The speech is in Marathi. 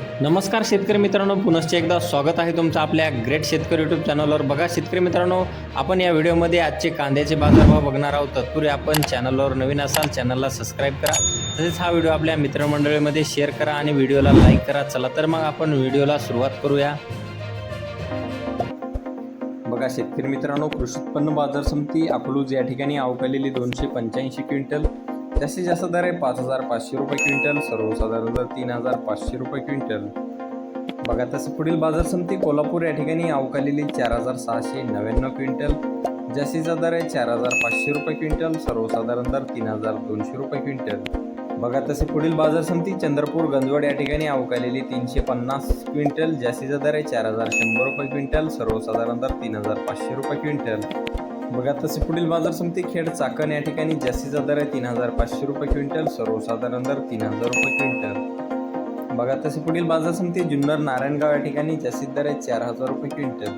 नमस्कार शेतकरी मित्रांनो पुनश्च एकदा स्वागत आहे तुमचं आपल्या ग्रेट शेतकरी यूट्यूब चॅनलवर बघा शेतकरी मित्रांनो आपण या व्हिडिओमध्ये आजचे कांद्याचे बाजारभाव बघणार आहोत. तत्पूर्वी आपण चॅनलवर नवीन असाल चॅनलला सबस्क्राईब करा. तसेच हा व्हिडिओ आपल्या मित्रमंडळीमध्ये शेअर करा आणि व्हिडिओला लाईक करा. चला तर मग आपण व्हिडिओला सुरुवात करूया. बघा शेतकरी मित्रांनो कृषी उत्पन्न बाजार समिती अकलूज या ठिकाणी अवकालेली दोनशे पंच्याऐंशी क्विंटल. जास्तीत जास्त दर आहे पाच हजार पाचशे रुपये क्विंटल सर्वसाधारण दर तीन हजार पाचशे रुपये क्विंटल. बघा तसं पुढील बाजार समिती कोल्हापूर या ठिकाणी अवकालेली चार हजार सहाशे नव्याण्णव क्विंटल जास्तीचा दर आहे चार हजार पाचशे रुपये क्विंटल सर्वसाधारण दर तीन हजार दोनशे रुपये क्विंटल. बघा तसे पुढील बाजार समिती चंद्रपूर गंजवड या ठिकाणी अवकालेली तीनशे पन्नास क्विंटल जास्तीचा दर आहे चार हजार शंभर रुपये क्विंटल सर्वसाधारण दर तीन हजार पाचशे रुपये क्विंटल. बघा तसे पुढील बाजार समिती खेड चाकण या ठिकाणी जास्तीचा दर आहे तीन हजार पाचशे रुपये क्विंटल सर्वसाधारण दर तीन हजार रुपये क्विंटल. बघा तसे पुढील बाजार समिती जुन्नर नारायणगाव या ठिकाणी जास्तीत दर आहे चार हजार रुपये क्विंटल.